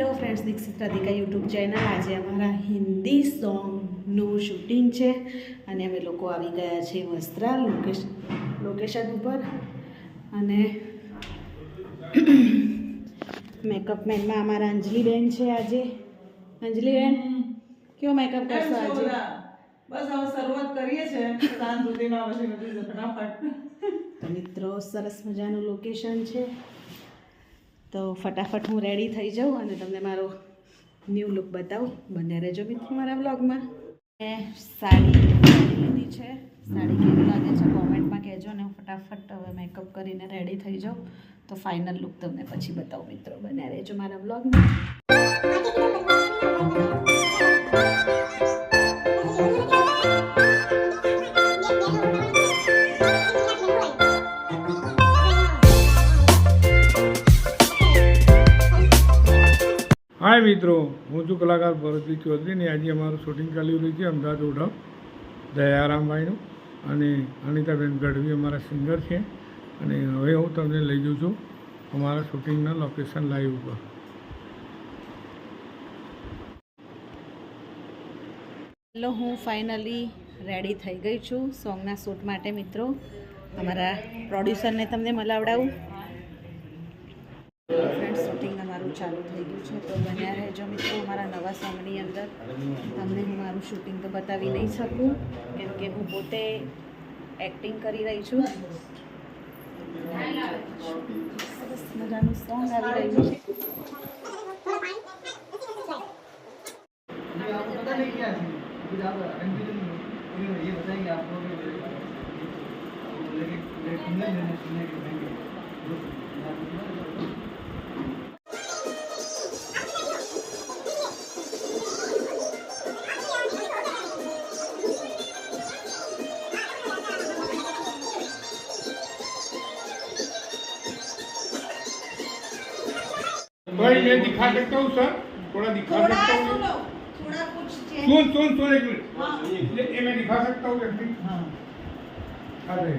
Hello friends Dixit Radhika YouTube channel. આજે અમારા Hindi સોંગનું shooting છે અને અમે લોકો આવી ગયા છે વસ્ત્રા લોકેશ લોકેશન ઉપર. અને મેકઅપ મેનમાં અમારા અંજલિબેન છે આજે. અંજલિબેન કયો મેકઅપ કરશો આજે? બસ હવે શરૂઆત કરીએ છીએ. સાંજ સુધીમાં પછી બધી ફટાફટ મિત્રો સરસ મજાનું લોકેશન છે. તો ફટાફટ હું રેડી થઈ જાઉં અને તમને મારો ન્યૂ લુક બતાવું. બંને રહેજો મિત્રો મારા બ્લોગમાં મેં સાડી લીધી છે. સાડી કેવી લાગે છે કોમેન્ટમાં કહેજો ને હું ફટાફટ હવે મેકઅપ કરીને રેડી થઈ જાઉં. તો ફાઇનલ લુક તમને પછી બતાવું મિત્રો. બંને રહેજો મારા બ્લોગમાં હાય મિત્રો, હું છું કલાકાર ભરતજી ચૌધરી ને આજે અમારું શૂટિંગ ચાલી રહ્યું છે અમદાવાદ ઓઢવ દયારામભાઈનું અને અનિતાબેન ગઢવી અમારા સિંગર છે. અને હવે હું તમને લઈ જઉં છું અમારા શૂટિંગના લોકેશન લાઈવ ઉપર. હેલો, હું ફાઇનલી રેડી થઈ ગઈ છું સોંગના શૂટ માટે મિત્રો. અમારા પ્રોડ્યુસરને તમને મલાવડાવું શૂટિંગ અમારું ચાલુ થઈ ગયું છે. તો બન્યા રહેજો મિત્રો અમારા નવા સોંગની અંદર. તમને હું મારું શૂટિંગ તો બતાવી નહીં શકું, કેમ કે હું પોતે એક્ટિંગ કરી રહી છું. સરસ મજાનું સોંગ આવી રહ્યું છે. Thank you. भाई मैं दिखा सकता हूँ सर? थोड़ा दिखा सकता हूँ? थोड़ा कुछ सुन सुन सुन एक मिनट। ये ये मैं दिखा सकता हूँ एक्टिंग हाँ। अरे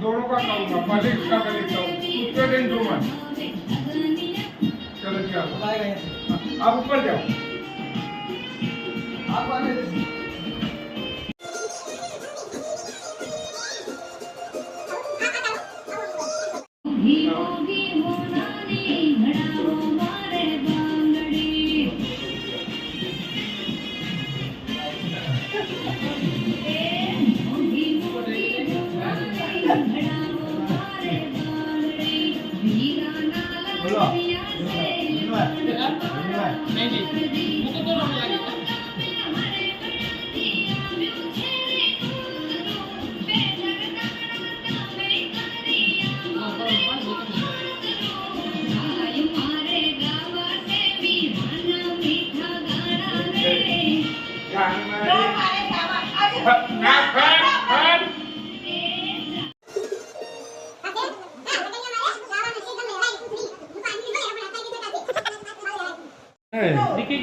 दोनों का करूँगा पहले इसका कर लेता हूँ। उसके दिन दो मन। चलो क्या आप ऊपर जाओ। आप आने दीजिए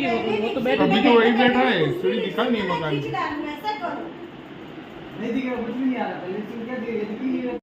अभी तो वही बैठा है सीढ़ी दिखा नहीं है मकान की नहीं दिखा कुछ भी नहीं आ रहा था लेकिन क्या दिया ये दिख ही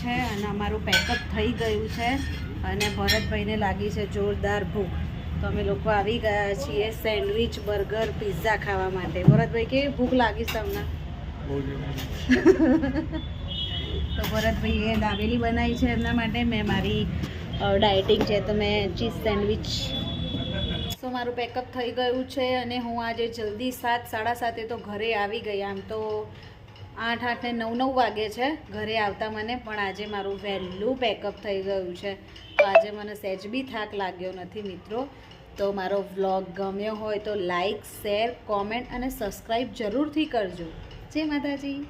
છે અને અમારું પેકઅપ થઈ ગયું છે અને ભરતભાઈને લાગી છે જોરદાર ભૂખ. તો અમે લોકો આવી ગયા છીએ સેન્ડવિચ બર્ગર પિઝા ખાવા માટે. ભરતભાઈ કેવી ભૂખ લાગી તમને તો ભરતભાઈએ દાબેલી બનાવી છે એમના માટે. મેં મારી ડાયટિંગ છે તો મેં ચીઝ સેન્ડવિચ સો મારું પેકઅપ થઈ ગયું છે અને હું આજે જલ્દી સાત સાડા સાતે તો ઘરે આવી ગઈ આમ તો આઠ આઠ ને નવ નવ વાગે છે. ઘરે આવતા મને પણ આજે મારું વહેલું પેકઅપ થઈ ગયું છે. તો આજે મને સહેજ બી થાક લાગ્યો નથી મિત્રો. તો મારો વ્લોગ ગમ્યો હોય તો લાઈક શેર કોમેન્ટ અને સબસ્ક્રાઈબ જરૂરથી કરજો. જય માતાજી.